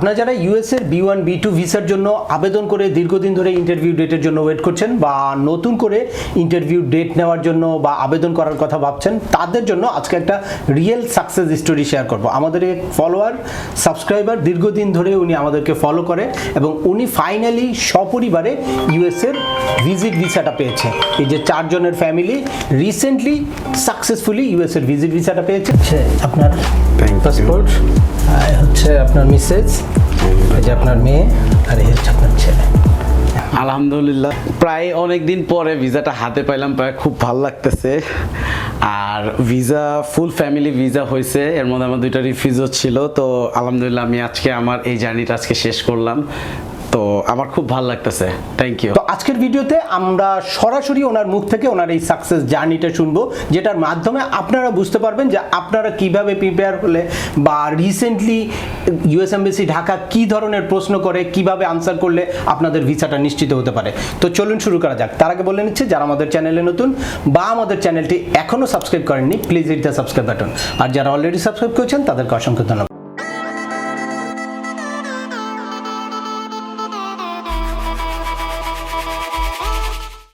আপনারা যারা ইউএস এর বি ওয়ান বি টু ভিসার জন্য আবেদন করে দীর্ঘদিন ধরে ইন্টারভিউ ডেটের জন্য ওয়েট করছেন বা নতুন করে ইন্টারভিউ ডেট নেওয়ার জন্য বা আবেদন করার কথা ভাবছেন, তাদের জন্য আজকে একটা রিয়েল সাকসেস স্টোরি শেয়ার করব আমাদের এক ফলোয়ার সাবস্ক্রাইবার দীর্ঘদিন ধরে উনি আমাদেরকে ফলো করে এবং উনি ফাইনালি সপরিবারে ইউএস এর ভিজিট ভিসাটা পেয়েছে এই যে চারজনের ফ্যামিলি রিসেন্টলি সাকসেসফুলি ইউএস এর ভিজিট ভিসাটা পেয়েছে আপনার Thank you. পাসপোর্ট আর হচ্ছে আপনার মিসেজ এই যে আপনার মেয়ে আর এই হচ্ছে আপনার ছেলে। আলহামদুলিল্লাহ। প্রায় অনেক দিন পরে ভিসাটা হাতে পাইলাম প্রায় খুব ভালো লাগতেছে। আর ভিসা ফুল ফ্যামিলি ভিসা হয়েছে এর মধ্যে আমার দুইটা রিফিউজও ছিল তো আলহামদুলিল্লাহ আমি আজকে আমার এই জার্নিটা আজকে শেষ করলাম। তো আমার খুব ভালো লাগতেছে। থ্যাংক ইউ তো আজকের ভিডিওতে আমরা সরাসরি ওনার মুখ থেকে ওনার এই সাকসেস জার্নিটা শুনব, যেটার মাধ্যমে আপনারা বুঝতে পারবেন যে আপনারা কীভাবে প্রিপেয়ার হলে বা রিসেন্টলি ইউএস এমবেসি ঢাকা কি ধরনের প্রশ্ন করে, কীভাবে আনসার করলে আপনাদের ভিসাটা নিশ্চিত হতে পারে। তো চলুন শুরু করা যাক। তার আগে বলে নিচ্ছে, যারা আমাদের চ্যানেলে নতুন বা আমাদের চ্যানেলটি এখনও সাবস্ক্রাইব করেননি please hit the subscribe button আর যারা অলরেডি সাবস্ক্রাইব করেছেন, তাদেরকে অসংখ্য ধন্যবাদ।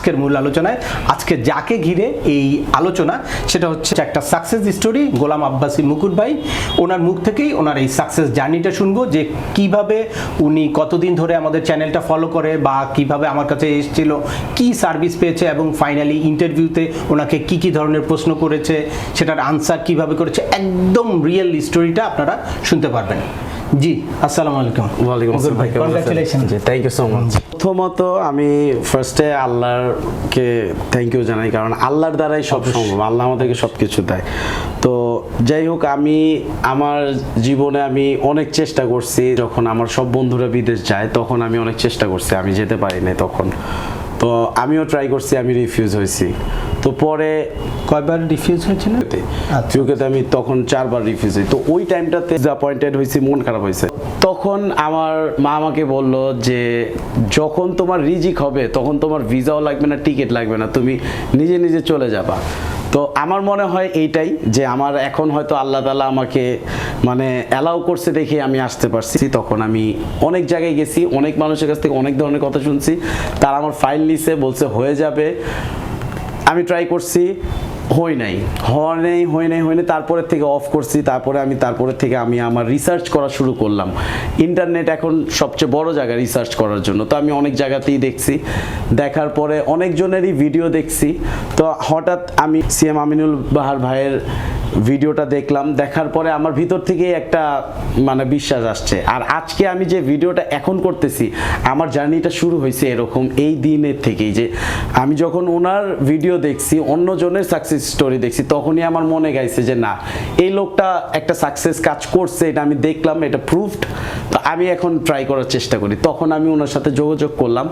আজকের মূল আলোচনায়। আজকে যাকে ঘিরে এই আলোচনা, সেটা হচ্ছে একটা সাকসেস স্টোরি গোলাম আব্বাসী মুকুট ভাই। ওনার মুখ থেকেই ওনার এই সাকসেস জার্নিটা শুনব, যে কীভাবে উনি কতদিন ধরে আমাদের চ্যানেলটা ফলো করে বা কীভাবে আমার কাছে এসেছিল, কি সার্ভিস পেয়েছে এবং ফাইনালি ইন্টারভিউতে ওনাকে কি কি ধরনের প্রশ্ন করেছে, সেটার আনসার কীভাবে করেছে, একদম রিয়েল স্টোরিটা আপনারা শুনতে পারবেন। জি আসসালামু আলাইকুম। ওয়ালাইকুম মুকুল ভাই congratulation thank you so much প্রথমত আমি ফার্স্টে আল্লাহরকে থ্যাংক ইউ জানাই কারণ আল্লাহর দ্বারাই সব সম্ভব। আল্লাহ আমাদেরকে সব কিছু দেয়। তো যাই হোক আমি আমার জীবনে আমি অনেক চেষ্টা করছি যখন আমার সব বন্ধুরা বিদেশ যায় তখন আমি অনেক চেষ্টা করছি। আমি যেতে পারি নাই তখন। তো আমিও ট্রাই করছি আমি রিফিউজ হয়েছি। তো পরে কয়বার রিফিউজ হয়েছিল? আচ্ছা। ইউকেতে আমি তখন চারবার রিফিউজ হই তো ওই টাইমটাতে অ্যাপয়েন্টেড হয়েছি মন খারাপ হয়েছে। তখন আমার মা আমাকে বলল যে যখন তোমার রিজিক হবে তখন তোমার ভিসাও লাগবে না টিকিট লাগবে না তুমি নিজে নিজে চলে যাবা। তো আমার মনে হয় এইটাই যে আমার এখন হয়তো আল্লাহ তালা আমাকে মানে অ্যালাউ করছে দেখে আমি আসতে পারছি। তখন আমি অনেক জায়গায় গেছি, অনেক মানুষের কাছ থেকে অনেক ধরনের কথা শুনছি। তারা আমার ফাইল নিছে, বলছে হয়ে যাবে। আমি ট্রাই করছি। হই নাই। হয় নাই, হই নাই হই নাই, তারপরের থেকে অফ করছি, তারপরে আমি তারপরে থেকে আমি আমার রিসার্চ করা শুরু করলাম। ইন্টারনেট এখন সবচেয়ে বড় জায়গা রিসার্চ করার জন্য। তো আমি অনেক জায়গাতেই দেখছি। দেখার পরে অনেকজনেরই ভিডিও দেখছি। তো হঠাৎ আমি সিএম আমিনুল বাহার ভাইয়ের ভিডিওটা দেখলাম, দেখার পরে আমার ভিতর থেকে একটা মানে বিশ্বাস আসছে। আর আজকে আমি যে ভিডিওটা এখন করতেছি, আমার জার্নিটা শুরু হয়েছে এরকম এই দিনের থেকেই যে আমি যখন ওনার ভিডিও দেখছি, অন্যজনের সাকসেস স্টোরি দেখছি, তখনই আমার মনে গাইছে যে না, এই লোকটা একটা সাকসেস কাজ করছে, এটা আমি দেখলাম, এটা প্রুফড তো আমি এখন ট্রাই করার চেষ্টা করি। তখন আমি ওনার সাথে যোগাযোগ করলাম।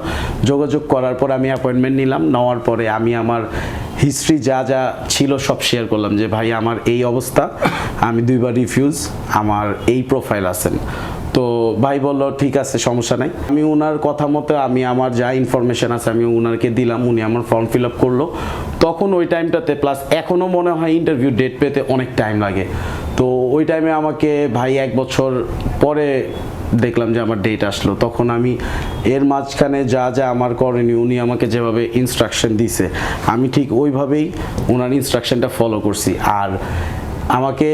যোগাযোগ করার পর আমি অ্যাপয়েন্টমেন্ট নিলাম, নেওয়ার পরে আমি আমার হিস্ট্রি যা যা ছিল সব শেয়ার করলাম যে, ভাই, আমার এই অবস্থা, আমি দুইবার রিফিউজ আমার এই প্রোফাইল আছেন। তো ভাই বলল, ঠিক আছে, সমস্যা নাই। আমি ওনার কথা মতো, আমি আমার যা ইনফরমেশন আছে, আমি ওনারকে দিলাম, উনি আমার ফর্ম ফিল আপ করল। তখন ওই টাইমটাতে প্লাস এখনও মনে হয় ইন্টারভিউ ডেট পেতে অনেক টাইম লাগে। তো ওই টাইমে আমাকে, ভাই, এক বছর পরে দেখলাম যে আমার ডেট আসলো। তখন আমি এর মাঝখানে যা যা আমার করণীয় উনি আমাকে যেভাবে ইনস্ট্রাকশন দিছে, আমি ঠিক ওইভাবেই ওনার ইনস্ট্রাকশনটা ফলো করছি। আর আমাকে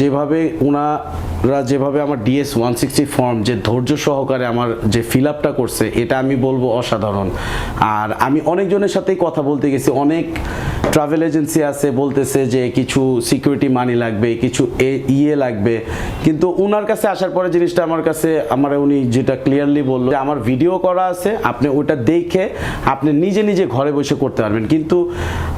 যেভাবে ওনারা যেভাবে আমার ডিএস ওয়ান সিক্সটি ফর্ম যে ধৈর্য সহকারে আমার যে ফিল আপটা করছে, এটা আমি বলব অসাধারণ। আর আমি অনেকজনের সাথেই কথা বলতে গেছি, অনেক ট্রাভেল এজেন্সি আছে, বলতেছে যে কিছু সিকিউরিটি মানি লাগবে, কিছু এ- ইয়ে লাগবে। কিন্তু ওনার কাছে আসার পরে জিনিসটা আমার কাছে, আমার উনি যেটা ক্লিয়ারলি বলল আমার ভিডিও করা আছে, আপনি ওটা দেখে আপনি নিজে নিজে ঘরে বসে করতে পারবেন। কিন্তু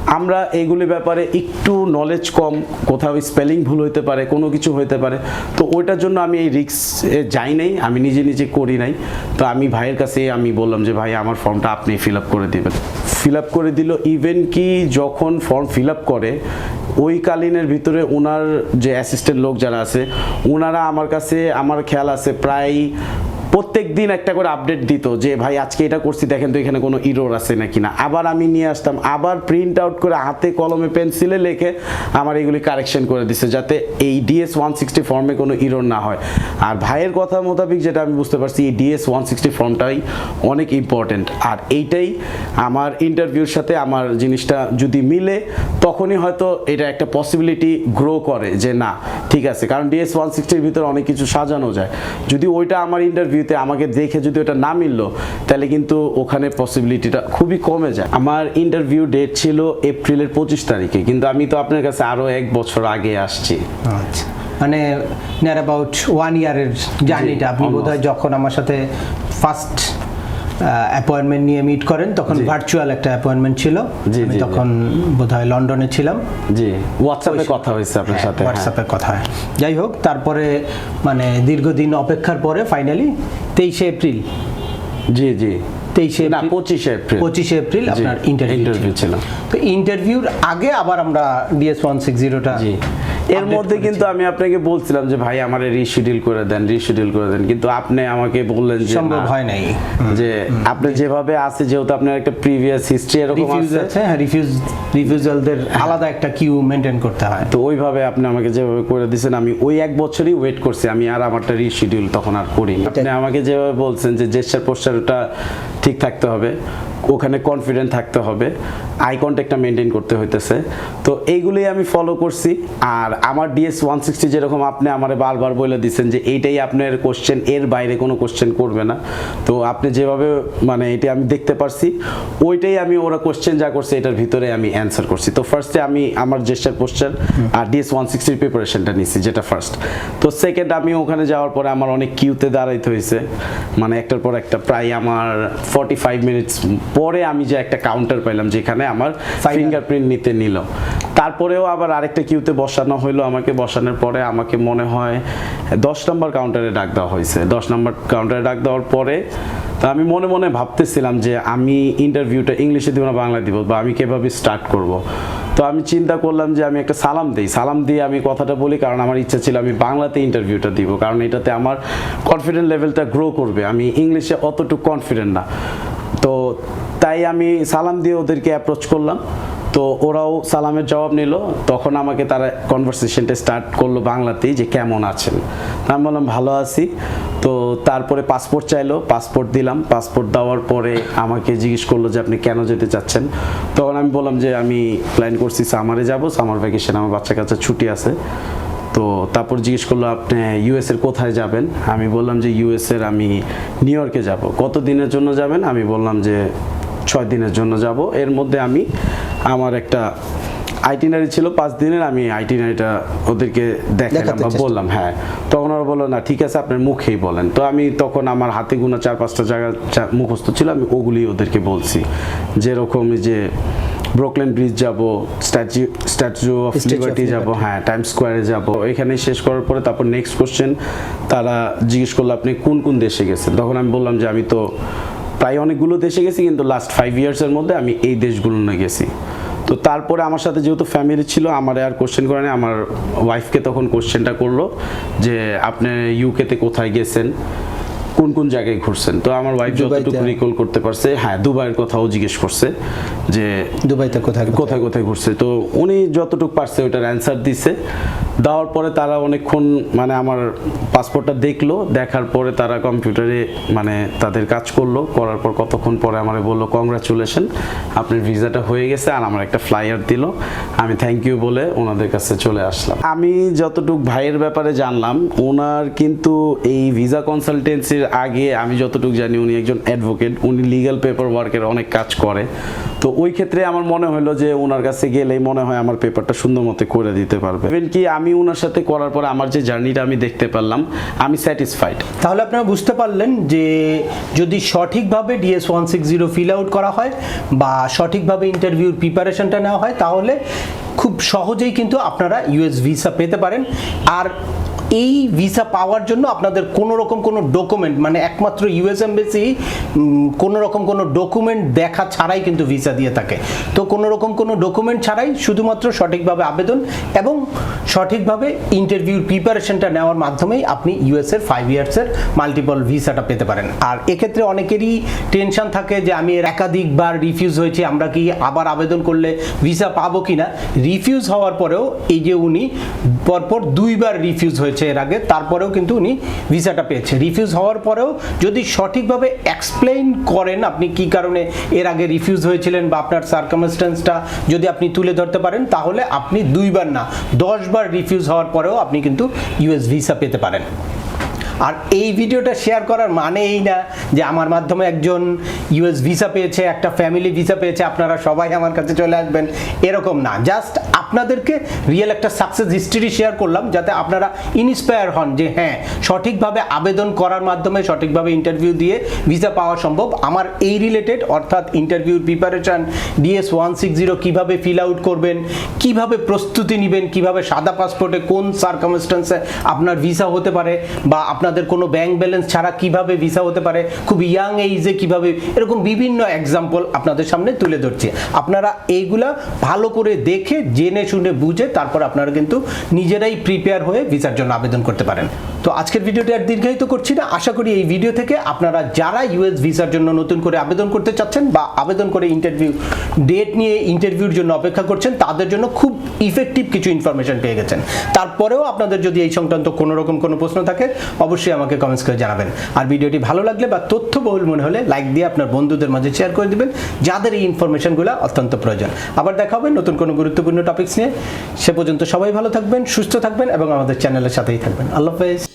আমরা এইগুলি ব্যাপারে একটু নলেজ কম, কোথাও স্পেলিং ভুল হইতে পারে, কোনো কিছু হইতে পারে। তো ওইটার জন্য আমি এই রিক্স যাই নাই, আমি নিজে নিজে করি নাই। তো আমি ভাইয়ের কাছে আমি বললাম যে, ভাই, আমার ফর্মটা আপনি ফিল আপ করে দিবেন। ফিল আপ করে দিল ইভেন কি যখন ফর্ম ফিল আপ করে, ওই কালীনের ভিতরে ওনার যে অ্যাসিস্ট্যান্ট লোক যারা আছে ওনারা আমার কাছে, আমার খেয়াল আছে প্রায় প্রত্যেক দিন একটা করে আপডেট দিত যে, ভাই, আজকে এটা করছি, দেখেন তো এখানে কোনো ইরোর আছে নাকি না। আবার আমি নিয়ে আসতাম, আবার প্রিন্ট আউট করে হাতে কলমে পেন্সিলে লিখে আমার এগুলি কারেকশন করে দিছে, যাতে এই ডিএস ওয়ান সিক্সটি ফর্মে কোনো ইরোর না হয়। আর ভাইয়ের কথা মোতাবেক যেটা আমি বুঝতে পারছি, এই ডিএস ওয়ান সিক্সটি ফর্মটাই অনেক ইম্পর্টেন্ট আর এইটাই আমার ইন্টারভিউর সাথে আমার জিনিসটা যদি মিলে, তখনই হয়তো এটা একটা পসিবিলিটি গ্রো করে যে, না, ঠিক আছে। কারণ ডিএস ওয়ান সিক্সটির ভিতরে অনেক কিছু সাজানো যায়। যদি ওইটা আমার ইন্টারভিউতে আমাকে দেখে যদি ওটা না মিললো তাহলে কিন্তু ওখানে পসিবিলিটিটা খুবই কমে যায়। আমার ইন্টারভিউ ডেট ছিল এপ্রিলের পঁচিশ তারিখে কিন্তু আমি তো আপনার কাছে আরও এক বছর আগে আসছি। আচ্ছা। মানে নিয়ার অ্যাবাউট ওয়ান ইয়ারের জার্নিটা আপনি. বোধহয় যখন আমার সাথে ফার্স্ট অ্যাপয়েন্টমেন্ট নিয়ে মিট করেন। তখন ভার্চুয়াল একটা অ্যাপয়েন্টমেন্ট ছিল। আমি। তখন বোধহয় লন্ডনে ছিলাম। জি হোয়াটসঅ্যাপে কথা হয়েছে আপনার হ্যাঁ, সাথে হ্যাঁ। হোয়াটসঅ্যাপে কথা হয়। যাই হোক তারপরে মানে দীর্ঘদিন অপেক্ষার পরে ফাইনালি তেইশে এপ্রিল। জি জি। তেইশে না পঁচিশে এপ্রিল। পঁচিশে এপ্রিল আপনার ইন্টারভিউ ছিল। তো ইন্টারভিউর আগে আবার আমরা ডিএস ওয়ান সিক্স জিরোটা এর মধ্যে কিন্তু আমি আপনাকে বলছিলাম যে ভাই আমার রিশিডিউল করে দেন রিশিডিউল করে দেন। কিন্তু আপনি আমাকে বললেন যে সম্ভব হয় নাই। যে আপনি যেভাবে আছে যেহেতু আপনার একটা প্রিভিয়াস হিস্ট্রি এরকম রিফিউজ আছে আছে হ্যাঁ রিফিউজ রিফিউজালদের আলাদা একটা কিউ মেনটেন করতে হয়। তো ওইভাবে আপনি আমাকে যেভাবে করে দিয়েছেন আমি ওই এক বছরই ওয়েট করছি। আমি আর আমারটা রিশিডিউল তখন আর করি আপনি আমাকে যেভাবে বলছেন যে জেস্টার পোস্টারটা ঠিক থাকতে হবে, ওখানে কনফিডেন্ট থাকতে হবে আই কন্ট্যাক্টটা মেনটেন করতে হইতেছে। তো এইগুলোই আমি ফলো করছি, আর আমার ডিএস ওয়ান সিক্সটি যেরকম আপনি আমারে বারবার বলে দিচ্ছেন যে এইটাই আপনার কোশ্চেন এর বাইরে কোনো কোশ্চেন করবে না। তো আপনি যেভাবে মানে এটা আমি দেখতে পারছি, ওইটাই আমি ওরা কোশ্চেন যা করছে এটার ভিতরে আমি অ্যান্সার করছি। তো ফার্স্টে আমি আমার জেস্টার পোস্টার আর ডিএস ওয়ান সিক্সটির প্রিপারেশনটা নিছি, যেটা ফার্স্ট তো সেকেন্ড আমি ওখানে যাওয়ার পরে আমার অনেক কিউতে দাঁড়াইতে হয়েছে মানে একটার পর একটা প্রায় আমার ফর্টি ফাইভ মিনিটস পরে আমি যে একটা কাউন্টার পাইলাম যেখানে আমার. ফিঙ্গারপ্রিন্ট নিতে নিল। তারপরেও আবার আরেকটা কিউতে বসানো হইল আমাকে। বসানোর পরে আমাকে মনে হয় দশ নম্বর কাউন্টারে ডাক দেওয়া হয়েছে। দশ নম্বর কাউন্টারে ডাক দেওয়ার পরে তো আমি মনে মনে ভাবতেছিলাম যে আমি ইন্টারভিউটা ইংলিশে দিব না বাংলা দিব বা আমি কীভাবে স্টার্ট করব। তো আমি চিন্তা করলাম যে আমি একটা সালাম দিই। সালাম দিয়ে আমি কথাটা বলি, কারণ আমার ইচ্ছা ছিল আমি বাংলাতে ইন্টারভিউটা দিব, কারণ এটাতে আমার কনফিডেন্ট লেভেলটা গ্রো করবে। আমি ইংলিশে অতটুকু কনফিডেন্ট না। তো তাই আমি সালাম দিয়ে ওদেরকে অ্যাপ্রোচ করলাম। তো ওরাও সালামের জবাব নিল। তখন আমাকে তারা কনভারসেশনটা স্টার্ট করল বাংলাতেই যে কেমন আছেন। আমি বললাম, ভালো আছি। তো তারপরে পাসপোর্ট চাইলো পাসপোর্ট দিলাম পাসপোর্ট দেওয়ার পরে আমাকে জিজ্ঞেস করল যে আপনি কেন যেতে চাচ্ছেন? তখন আমি বললাম যে আমি প্ল্যান করছি সামারে যাব, সামার ভ্যাকেশন আমার বাচ্চা কাচ্চা ছুটি আছে। তো তারপর জিজ্ঞেস করল, আপনি ইউএস এর কোথায় যাবেন? আমি বললাম যে ইউএস এর আমি নিউ ইয়র্কে যাব। কত দিনের জন্য যাবেন? আমি বললাম যে, ছয় দিনের জন্য যাব। এর মধ্যে আমি আমার একটা আইটিনারি ছিল পাঁচ দিনের আমি আইটিনারিটা ওদেরকে দেখালাম বা বললাম হ্যাঁ। তখন ওরা বলল না ঠিক আছে আপনার মুখেই বলেন। তো আমি তখন আমার হাতে গোনা চার পাঁচটা জায়গা মুখস্থ ছিল আমি ওগুলি ওদেরকে বলছি। যেরকম যে ব্রোকলেন ব্রিজ যাব স্ট্যাচু স্ট্যাচু অফ লিবার্টি যাব হ্যাঁ টাইম স্কোয়ারে যাব। এখানে শেষ করার পরে তারপর নেক্সট কোশ্চেন তারা জিজ্ঞেস করল আপনি কোন কোন দেশে গেছেন? তখন আমি বললাম যে আমি তো প্রায় অনেকগুলো দেশে গেছি কিন্তু লাস্ট ফাইভ ইয়ার্সের মধ্যে আমি এই দেশগুলো না গেছি। তো তারপরে আমার সাথে যেহেতু ফ্যামিলি ছিল, আমার আর কোশ্চেন করে আমার ওয়াইফকে তখন কোশ্চেনটা করল যে, আপনি ইউকেতে কোথায় গেছেন? কোন কোন জায়গায় ঘুরছেন? তো আমার ওয়াইফ। যতটুকু রিকল করতে পারছে হ্যাঁ দুবাইয়ের কথাও জিজ্ঞেস করছে যে দুবাইতে কোথায় কোথায়? কোথায় কোথায় ঘুরছে? তো উনি যতটুকু পারছে ওটার অ্যান্সার দিছে। দেওয়ার পরে তারা অনেকক্ষণ মানে আমার পাসপোর্টটা দেখল দেখার পরে তারা কম্পিউটারে মানে তাদের কাজ করল করার পর কতক্ষণ পরে আমার বলল কংগ্রাচুলেশন আপনার ভিসাটা হয়ে গেছে আর আমার একটা ফ্লাইয়ার দিল। আমি থ্যাংক ইউ বলে ওনাদের কাছে চলে আসলাম। আমি যতটুকু ভাইয়ের ব্যাপারে জানলাম ওনার কিন্তু এই ভিসা কনসালটেন্সির চাকরির আগে আমি যতটুকু জানি উনি একজন অ্যাডভোকেট উনি লিগাল পেপার ওয়ার্কের অনেক কাজ করে। তো ওই ক্ষেত্রে আমার মনে হলো যে ওনার কাছে গেলেই মনে হয় আমার পেপারটা সুন্দর মতো করে দিতে পারবে। ইভেন কি আমি ওনার সাথে করার পর আমার যে জার্নিটা আমি দেখতে পারলাম, আমি স্যাটিসফাইড তাহলে আপনারা বুঝতে পারলেন যে যদি সঠিকভাবে DS one six zero fill out করা হয় বা সঠিকভাবে ইন্টারভিউর প্রিপারেশনটা নেওয়া হয়, তাহলে খুব সহজেই কিন্তু আপনারা ইউএস ভিসা পেতে পারেন। আর এই ভিসা পাওয়ার জন্য আপনাদের কোনো রকম কোনো ডকুমেন্ট মানে একমাত্র ইউএস এমবেসি কোনো রকম কোনো ডকুমেন্ট দেখা ছাড়াই কিন্তু ভিসা দিয়ে থাকে। তো কোনো রকম কোনো ডকুমেন্ট ছাড়াই শুধুমাত্র সঠিকভাবে আবেদন এবং সঠিকভাবে ইন্টারভিউর প্রিপারেশনটা নেওয়ার মাধ্যমেই আপনি ইউএসের ফাইভ ইয়ার্সের মাল্টিপল ভিসাটা পেতে পারেন। আর এক্ষেত্রে অনেকেরই টেনশন থাকে যে আমি এর একাধিকবার রিফিউজ হয়েছে, আমরা কি আবার আবেদন করলে ভিসা পাবো কি না রিফিউজ হওয়ার পরেও এই যে উনি পরপর দুইবার রিফিউজ হয়েছে। এর আগে, তারপরেও কিন্তু উনি ভিসাটা পেয়েছে। রিফিউজ হওয়ার পরেও যদি সঠিকভাবে এক্সপ্লেইন করেন আপনি কি কারণে এর আগে রিফিউজ হয়েছিলেন বা আপনার সার্কামস্টেন্সটা যদি আপনি তুলে ধরতে পারেন, তাহলে আপনি দুইবার না, দশবার রিফিউজ হওয়ার পরেও আপনি কিন্তু ইউএস ভিসা পেতে পারেন। আর এই ভিডিওটা শেয়ার করার মানে এই না যে আমার মাধ্যমে একজন ইউএস ভিসা পেয়েছে, একটা ফ্যামিলি ভিসা পেয়েছে, আপনারা সবাই আমার কাছে চলে আসবেন, এরকম না। জাস্ট আপনাদেরকে রিয়েল একটা সাকসেস হিস্ট্রি শেয়ার করলাম, যাতে আপনারা ইন্সপায়ার হন যে হ্যাঁ সঠিকভাবে আবেদন করার মাধ্যমে, সঠিকভাবে ইন্টারভিউ দিয়ে ভিসা পাওয়া সম্ভব। আমার এই রিলেটেড অর্থাৎ ইন্টারভিউর preparation DS one six zero কীভাবে ফিল আউট করবেন, কীভাবে প্রস্তুতি নেবেন, কীভাবে সাদা পাসপোর্টে কোন সার্কামস্টেন্সে আপনার ভিসা হতে পারে, বা আপনাদের কোনো ব্যাংক ব্যালেন্স ছাড়া কীভাবে ভিসা হতে পারে, খুব ইয়াং এইজে কীভাবে, এরকম বিভিন্ন এক্সাম্পল আপনাদের সামনে তুলে ধরছি। আপনারা এইগুলা ভালো করে দেখে, জেনে শুনে বুঝে তারপর আপনারা কিন্তু নিজেরাই প্রিপেয়ার হয়ে ভিসার জন্য আবেদন করতে পারেন। তো আজকের ভিডিওটি আর দীর্ঘায়িত করছি না। আশা করি এই ভিডিও থেকে আপনারা যারা ইউএস ভিসার জন্য নতুন করে আবেদন করতে চাচ্ছেন বা আবেদন করে ইন্টারভিউ ডেট নিয়ে ইন্টারভিউর জন্য অপেক্ষা করছেন, তাদের জন্য খুব ইফেক্টিভ কিছু ইনফরমেশন পেয়ে গেছেন। তারপরেও আপনাদের যদি এই সংক্রান্ত কোনো রকম কোনো প্রশ্ন থাকে অবশ্যই আমাকে কমেন্টস করে জানাবেন। আর ভিডিওটি ভালো লাগলে বা তথ্য বহুল মনে হলে লাইক দিয়ে আপনার বন্ধুদের মাঝে শেয়ার করে দিবেন, যাদের এই ইনফরমেশনগুলো অত্যন্ত প্রয়োজন। আবার দেখা হবে নতুন কোনো গুরুত্বপূর্ণ টপিকস নিয়ে। সে পর্যন্ত সবাই ভালো থাকবেন, সুস্থ থাকবেন এবং আমাদের চ্যানেলের সাথেই থাকবেন। আল্লাহ হাফেজ।